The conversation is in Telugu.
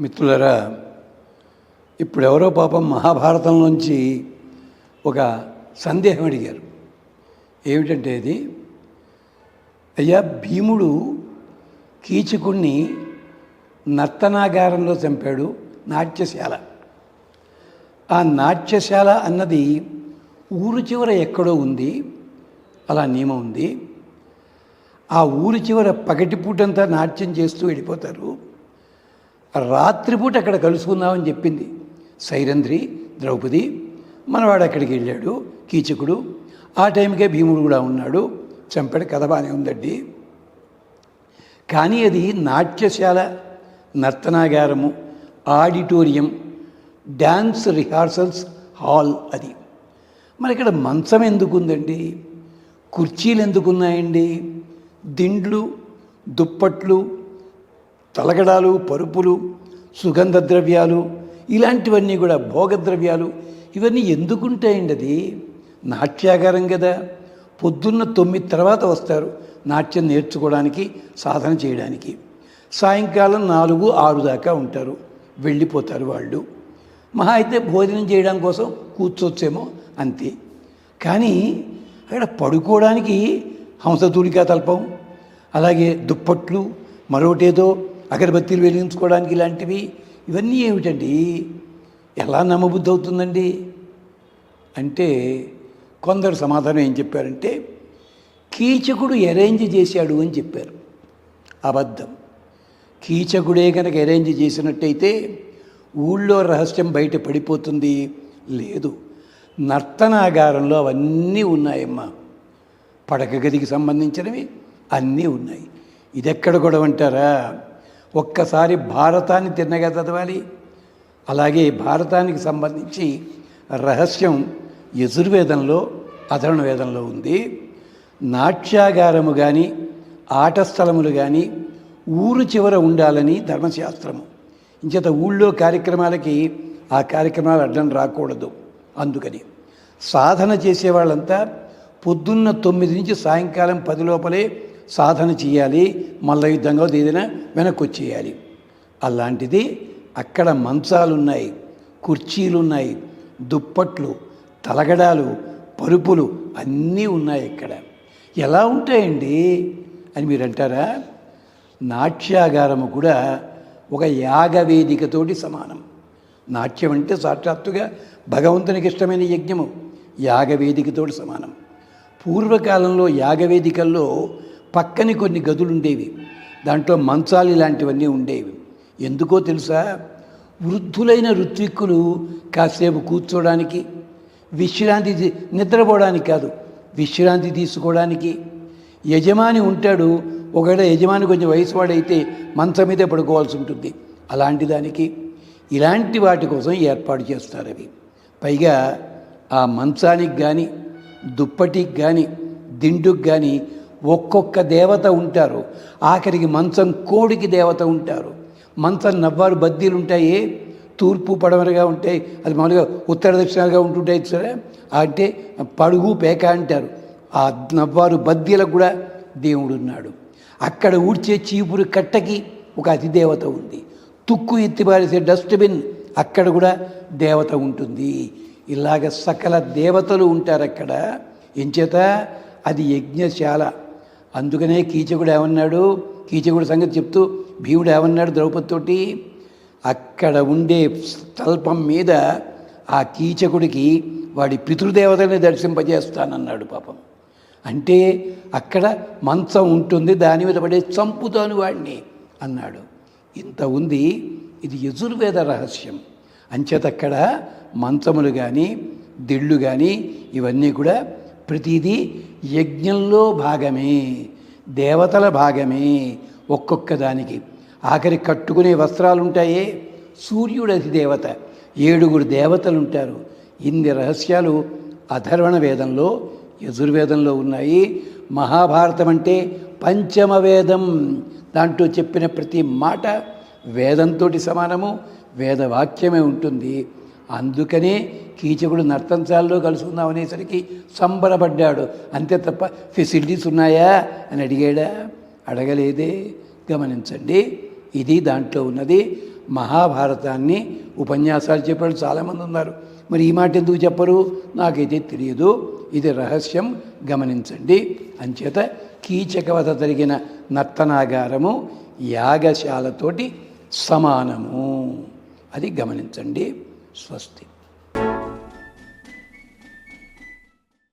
మిత్రులరా ఇప్పుడు ఎవరో పాపం మహాభారతం నుంచి ఒక సందేహం అడిగారు. ఏమిటంటే ఇది అయ్యా భీముడు కీచకుణ్ణి నర్తనాగారంలో చంపాడు నాట్యశాల. ఆ నాట్యశాల అన్నది ఊరు చివర ఎక్కడో ఉంది అలా నియమం ఉంది. ఆ ఊరి చివర పగటిపూటంతా నాట్యం చేస్తూ వెళ్ళిపోతారు. రాత్రిపూట అక్కడ కలుసుకుందామని చెప్పింది. సైరంధ్రి ద్రౌపది మనవాడు అక్కడికి వెళ్ళాడు కీచకుడు. ఆ టైంకే భీముడు కూడా ఉన్నాడు. చంపాడు కథ బాగానే ఉందండి. కానీ అది నాట్యశాల నర్తనాగారము ఆడిటోరియం డ్యాన్స్ రిహార్సల్స్ హాల్ అది. మరి ఇక్కడ మంచం ఎందుకు ఉందండి కుర్చీలు ఎందుకున్నాయండి? దిండ్లు దుప్పట్లు తలగడాలు పరుపులు సుగంధ ద్రవ్యాలు ఇలాంటివన్నీ కూడా భోగద్రవ్యాలు ఇవన్నీ ఎందుకుంటాయండి అది? నాట్యాగారం కదా. పొద్దున్న తొమ్మిది తర్వాత వస్తారు నాట్యం నేర్చుకోవడానికి సాధన చేయడానికి. సాయంకాలం నాలుగు ఆరు దాకా ఉంటారు వెళ్ళిపోతారు వాళ్ళు. మహా అయితే భోజనం చేయడం కోసం కూర్చోవచ్చేమో అంతే. కానీ అక్కడ పడుకోవడానికి హంసతూలికా తల్పం అలాగే దుప్పట్లు మరొకటేదో అగరబత్తీలు వెలిగించుకోవడానికి ఇలాంటివి ఇవన్నీ ఏమిటండి? ఎలా నమ్మబుద్ధి అవుతుందండి అంటే కొందరు సమాధానం ఏం చెప్పారంటే కీచకుడు అరేంజ్ చేశాడు అని చెప్పారు. అబద్ధం. కీచకుడే కనుక అరేంజ్ చేసినట్టయితే ఊళ్ళో రహస్యం బయట పడిపోతుంది. లేదు. నర్తనాగారంలో అవన్నీ ఉన్నాయమ్మా. పడక గదికి సంబంధించినవి అన్నీ ఉన్నాయి. ఇదెక్కడ గొడవ అంటారా ఒక్కసారి భారతాన్ని తిన్నగా చదవాలి. అలాగే భారతానికి సంబంధించి రహస్యం యజుర్వేదంలో అధర్ణ వేదంలో ఉంది. నాట్యాగారము కానీ ఆటస్థలములు కానీ ఊరు చివర ఉండాలని ధర్మశాస్త్రము. ఇంచేత ఊళ్ళో కార్యక్రమాలకి ఆ కార్యక్రమాలు అడ్డం రాకూడదు. అందుకని సాధన చేసేవాళ్ళంతా పొద్దున్న తొమ్మిది నుంచి సాయంకాలం పది లోపలే సాధన చేయాలి మల్ల యుద్ధంగా ఏదైనా వెనక్కి వచ్చేయాలి అలాంటిది అక్కడ మంచాలున్నాయి కుర్చీలున్నాయి దుప్పట్లు తలగడాలు పరుపులు అన్నీ ఉన్నాయి ఇక్కడ. ఎలా ఉంటాయండి? అని మీరు అంటారా నాట్యాగారము కూడా ఒక యాగవేదికతోటి సమానం. నాట్యం అంటే సాక్షాత్తుగా భగవంతునికి ఇష్టమైన యజ్ఞము యాగవేదికతోటి సమానం. పూర్వకాలంలో యాగవేదికల్లో పక్కని కొన్ని గదులు ఉండేవి. దాంట్లో మంచాలు ఇలాంటివన్నీ ఉండేవి. ఎందుకో తెలుసా? వృద్ధులైన ఋత్విక్కులు కాసేపు కూర్చోడానికి విశ్రాంతి నిద్రపోవడానికి కాదు విశ్రాంతి తీసుకోవడానికి. యజమాని ఉంటాడు ఒకవేళ యజమాని కొంచెం వయసు వాడైతే మంచం మీదే పడుకోవాల్సి ఉంటుంది. అలాంటి దానికి ఇలాంటి వాటి కోసం ఏర్పాటు చేస్తారు అవి. పైగా ఆ మంచానికి కానీ దుప్పటికి కానీ దిండుకి కానీ ఒక్కొక్క దేవత ఉంటారు. ఆఖరికి మంచం కోడికి దేవత ఉంటారు. మంచం నవ్వారు బద్దీలు ఉంటాయి. తూర్పు పడమరగా ఉంటాయి. అది మామూలుగా ఉత్తర దక్షిణాలుగా ఉంటుంటాయి సరే అంటే పడుగు పేక అంటారు. ఆ నవ్వారు బద్దీలకు కూడా దేవుడు ఉన్నాడు. అక్కడ ఊడ్చే చీపురు కట్టకి ఒక అతిదేవత ఉంది. తుక్కు ఎత్తిపారేసే డస్ట్బిన్ అక్కడ కూడా దేవత ఉంటుంది. ఇలాగ సకల దేవతలు ఉంటారు అక్కడ ఎంచేత? అది యజ్ఞశాల. అందుకనే కీచకుడు ఏమన్నాడు? కీచకుడు సంగతి చెప్తూ భీముడు ఏమన్నాడు ద్రౌపదితోటి? అక్కడ ఉండే స్థల్పం మీద ఆ కీచకుడికి వాడి పితృదేవతని దర్శింపజేస్తానన్నాడు పాపం. అంటే అక్కడ మంచం ఉంటుంది దాని మీద పడే చంపుతాను వాడిని అన్నాడు. ఇంత ఉంది ఇది యజుర్వేద రహస్యం. అంచేతక్కడ మంచములు కానీ దిళ్ళు కానీ ఇవన్నీ కూడా ప్రతిదీ యజ్ఞంలో భాగమే దేవతల భాగమే ఒక్కొక్క దానికి. ఆఖరి కట్టుకునే వస్త్రాలు ఉంటాయే సూర్యుడు అధిదేవత ఏడుగురు దేవతలు ఉంటారు ఇన్ని రహస్యాలు అధర్వణ వేదంలో యజుర్వేదంలో ఉన్నాయి. మహాభారతం అంటే పంచమ వేదం దాంట్లో చెప్పిన ప్రతి మాట వేదంతో సమానము వేదవాక్యమే ఉంటుంది. అందుకనే కీచకుడు నర్తంచాల్లో కలుసుకుందాం అనేసరికి సంబరపడ్డాడు. అంతే తప్ప ఫెసిలిటీస్ ఉన్నాయా? అని అడిగాడా. అడగలేదే. గమనించండి. ఇది దాంట్లో ఉన్నది. మహాభారతాన్ని ఉపన్యాసాలు చెప్పాడు. చాలామంది ఉన్నారు. మరి ఈ మాట ఎందుకు చెప్పరు? నాకైతే తెలియదు. ఇది రహస్యం. గమనించండి. అంచేత కీచకవత జరిగిన నర్తనాగారము యాగశాలతోటి సమానము. అది గమనించండి. स्वस्ति